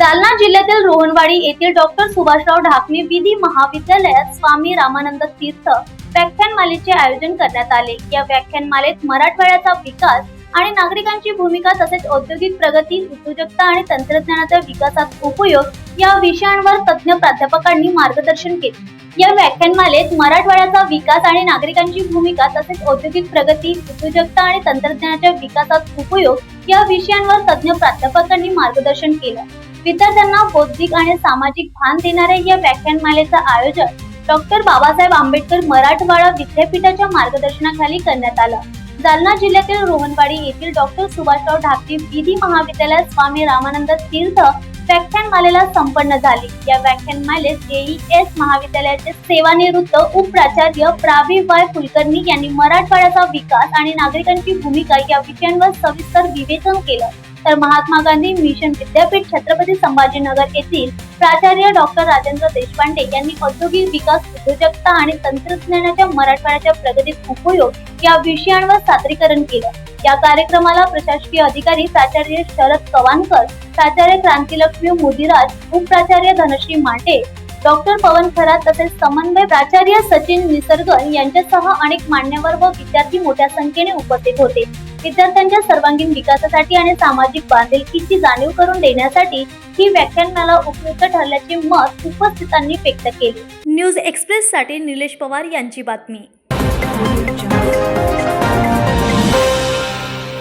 जालना जिल्ह्यातील रोहनवाडी येथील डॉक्टर सुभाषराव ढाकणे विधी महाविद्यालयात स्वामी रामानंद तीर्थ व्याख्यानमालेचे आयोजन करण्यात आले. या व्याख्यानमालेत मराठवाड्याचा विकास आणि नागरिकांची भूमिका तसेच औद्योगिक प्रगती उद्योजकता आणि तंत्रज्ञानाच्या विकासात उपयोग या विषयांवर तज्ज्ञ प्राध्यापकांनी मार्गदर्शन केले. या व्याख्यानमालेत मराठवाड्याचा विकास आणि नागरिकांची भूमिका तसेच औद्योगिक प्रगती उद्योजकता आणि तंत्रज्ञानाच्या विकासात उपयोग या विषयांवर तज्ज्ञ प्राध्यापकांनी मार्गदर्शन केलं. विद्यार्थ्यांना बौद्धिक आणि सामाजिक भान देणाऱ्या या व्याख्यानमालेचं आयोजन डॉक्टर बाबासाहेब आंबेडकर मराठवाडा विद्यापीठाच्या मार्गदर्शनाखाली करण्यात आलं. जालना जिल्ह्यातील रोहनवाडी येथील डॉक्टर सुभाषराव ढाकणे विधी महाविद्यालयात स्वामी रामानंद तीर्थ व्याख्यानमालेला संपन्न झाली. या व्याख्यानमालेत जेईएस महाविद्यालयाचे सेवानिवृत्त उपप्राचार्य प्रावी वाय कुलकर्णी यांनी मराठवाड्याचा विकास आणि नागरिकांची भूमिका या विषयांवर सविस्तर विवेचन केलं. तर महात्मा गांधी मिशन विद्यापीठ छत्रपती संभाजीनगर येथील प्राचार्य डॉक्टर राजेंद्र देशपांडे यांनी औद्योगिक विकास उद्योजकता आणि तंत्रज्ञानाच्या मराठवाड्याच्या प्रगतीत उपयोग या विषयांवर सादरीकरण केलं. या कार्यक्रमाला प्रशासकीय अधिकारी प्राचार्य शरद कवानकर प्राचार्य क्रांतीलक्ष्मी मोदीराज उपप्राचार्य धनश्री माटे डॉक्टर पवन खरात तसेच समन्वय प्राचार्य सचिन निसर्गन यांच्यासह अनेक मान्यवर व विद्यार्थी मोठ्या संख्येने उपस्थित होते. विद्यार्थ्यांच्या सर्वांगीण विकासासाठी आणि सामाजिक बांधिलकीची जाणीव करून देण्यासाठी ही व्याख्यानमाला उपयुक्त ठरल्याचे मत उपस्थितांनी व्यक्त केले. न्यूज एक्सप्रेस साठी निलेश पवार यांची बातमी.